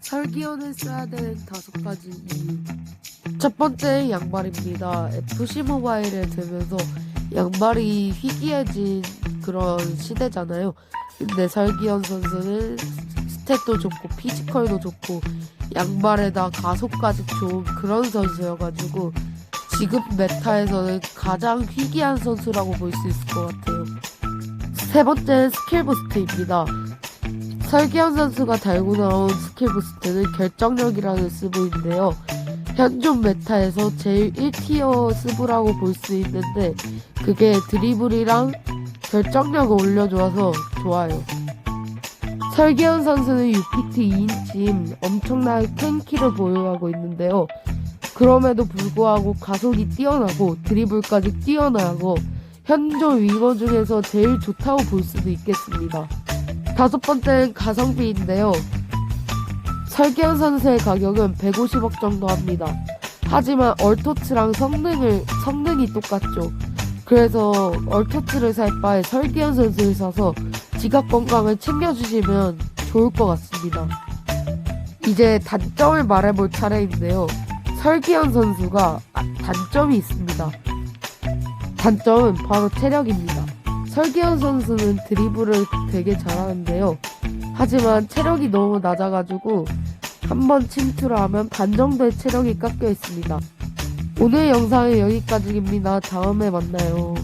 설기현을 써야 되는 다섯 가지 이유. 첫 번째 양말입니다. FC 모바일을 들면서 양말이 희귀해진 그런 시대잖아요. 근데 설기현 선수는 스탯도 좋고 피지컬도 좋고 양말에다 가속까지 좋은 그런 선수여가지고 지금 메타에서는 가장 희귀한 선수라고 볼 수 있을 것 같아요. 세 번째 스킬 부스트입니다. 설기현 선수가 달고 나온 스킬 부스트는 결정력이라는 스브인데요. 현존 메타에서 제일 1티어 스브라고 볼 수 있는데 그게 드리블이랑 결정력을 올려줘서 좋아요. 설기현 선수는 UPT 2인칭 엄청난 탱키를 보유하고 있는데요. 그럼에도 불구하고 가속이 뛰어나고 드리블까지 뛰어나고 현존 윙어 중에서 제일 좋다고 볼 수도 있겠습니다. 다섯 번째는 가성비인데요. 설기현 선수의 가격은 150억 정도 합니다. 하지만 얼토츠랑 성능을 성능이 똑같죠. 그래서 얼토츠를 살 바에 설기현 선수를 사서 지갑 건강을 챙겨주시면 좋을 것 같습니다. 이제 단점을 말해볼 차례인데요. 설기현 선수가 아, 단점이 있습니다. 단점은 바로 체력입니다. 설기현 선수는 드리블을 되게 잘하는데요. 하지만 체력이 너무 낮아가지고 한번 침투를 하면 반 정도의 체력이 깎여 있습니다. 오늘 영상은 여기까지입니다. 다음에 만나요.